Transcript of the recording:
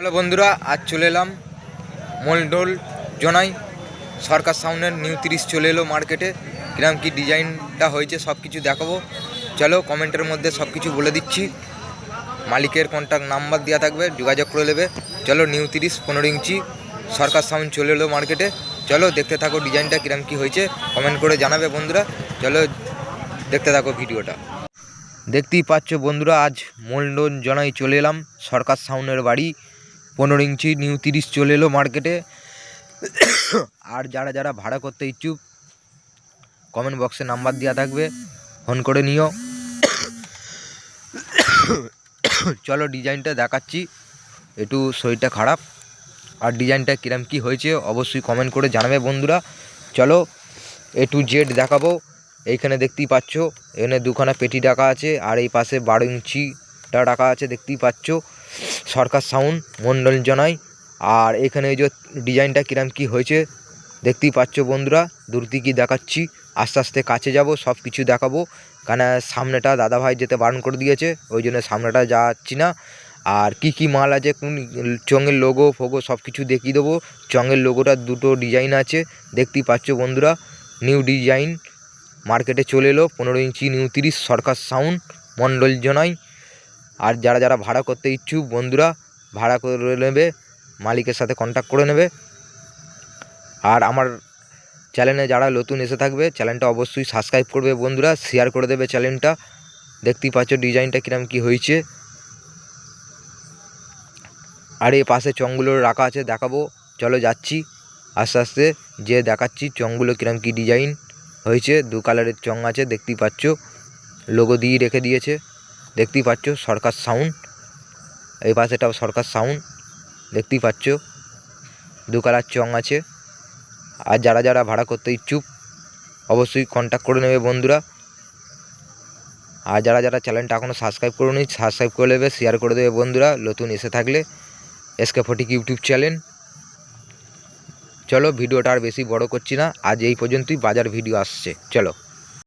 Hello বন্ধুরা, আজ চলে এলাম মোলডোল জোনাই। সরকার সাউন্ডের নিউ তিরিশ চলে এলো মার্কেটে। কিরম কি ডিজাইনটা হয়েছে সব কিছু দেখাবো। চলো কমেন্টের মধ্যে সব কিছু বলে দিচ্ছি। মালিকের কন্ট্যাক্ট নাম্বার দেওয়া থাকবে, যোগাযোগ করে নেবে। চলো নিউ তিরিশ, পনেরো ইঞ্চি, সরকার সাউন্ড চলে এলো মার্কেটে। চলো দেখতে থাকো ডিজাইনটা কিরম কি হয়েছে। কমেন্ট করে জানাবে বন্ধুরা। চলো দেখতে থাকো ভিডিওটা। দেখতেই পাচ্ছ বন্ধুরা, আজ মোলডোন জনাই চলে এলাম সরকার সাউন্ডের বাড়ি। পনেরো ইঞ্চি নিউ তিরিশ চলে এলো মার্কেটে আর যারা যারা ভাড়া করতে ইচ্ছুক কমেন্ট বক্সে নাম্বার দেওয়া থাকবে ফোন করে নিও। চলো ডিজাইনটা দেখাচ্ছি, একটু শরীরটা খারাপ। আর ডিজাইনটা কিরম কি হয়েছে, অবশ্যই কমেন্ট করে জানাবে বন্ধুরা। চলো এ টু জেড দেখাবো। এইখানে দেখতেই পাচ্ছ, এখানে দুখানা পেটি রাখা আছে, আর এই পাশে বারো ইঞ্চিটা রাখা আছে, দেখতেই পাচ্ছ। সরকার সাউন্ড, মন্ডল জনাই আর এখানে এই যে ডিজাইনটা কিরম কি হয়েছে, দেখতেই পাচ্ছ বন্ধুরা। দূর থেকে দেখাচ্ছি। আস্তে আস্তে কাছে যাব সব কিছু দেখাবো। কেন সামনেটা দাদাভাই যেতে বারণ করে দিয়েছে, ওই জন্য সামনেটা যাচ্ছি না। আর কি কি মাল আছে, কোন চঙের লোগো ফোগো সব কিছু দেখিয়ে দেবো। চঙের লোগোটা দুটো ডিজাইন আছে, দেখতেই পাচ্ছ বন্ধুরা। নিউ ডিজাইন মার্কেটে চলে এলো, পনেরো ইঞ্চি নিউ তিরিশ, সরকার সাউন্ড, মন্ডল জনাই আর যারা যারা ভাড়া করতে ইচ্ছুক বন্ধুরা, ভাড়া করে নেবে, মালিকের সাথে কন্ট্যাক্ট করে নেবে। আর আমার চ্যানেলে যারা নতুন এসে থাকবে চ্যানেলটা অবশ্যই সাবস্ক্রাইব করবে বন্ধুরা শেয়ার করে দেবে চ্যানেলটা দেখতেই পাচ্ছ ডিজাইনটা কিরম কি হয়েছে। আর এই পাশে চংগুলো রাখা আছে, দেখাবো। চলো যাচ্ছি, আস্তে আস্তে যে দেখাচ্ছি চংগুলো কিরম কি ডিজাইন হয়েছে। দু কালারের চং আছে, দেখতেই পাচ্ছ। লোগো দিয়ে রেখে দিয়েছে। দেখতেই পাচ্ছ সরকার সাউন্ড এই পাশেটাও সরকার সাউন্ড দেখতেই পাচ্ছ। দু কালার চং আছে। আর যারা যারা ভাড়া করতে ইচ্ছুক, অবশ্যই কন্ট্যাক্ট করে নেবে বন্ধুরা। আর যারা যারা চ্যানেলটা এখনও সাবস্ক্রাইব করে নি সাবস্ক্রাইব করে নেবে শেয়ার করে দেবে বন্ধুরা, নতুন এসে থাকলে। এসকে ফটিক ইউটিউব চ্যানেল চলো, ভিডিওটা আর বেশি বড় করছি না, আজ এই পর্যন্তই, বাজার ভিডিও আসছে। চলো।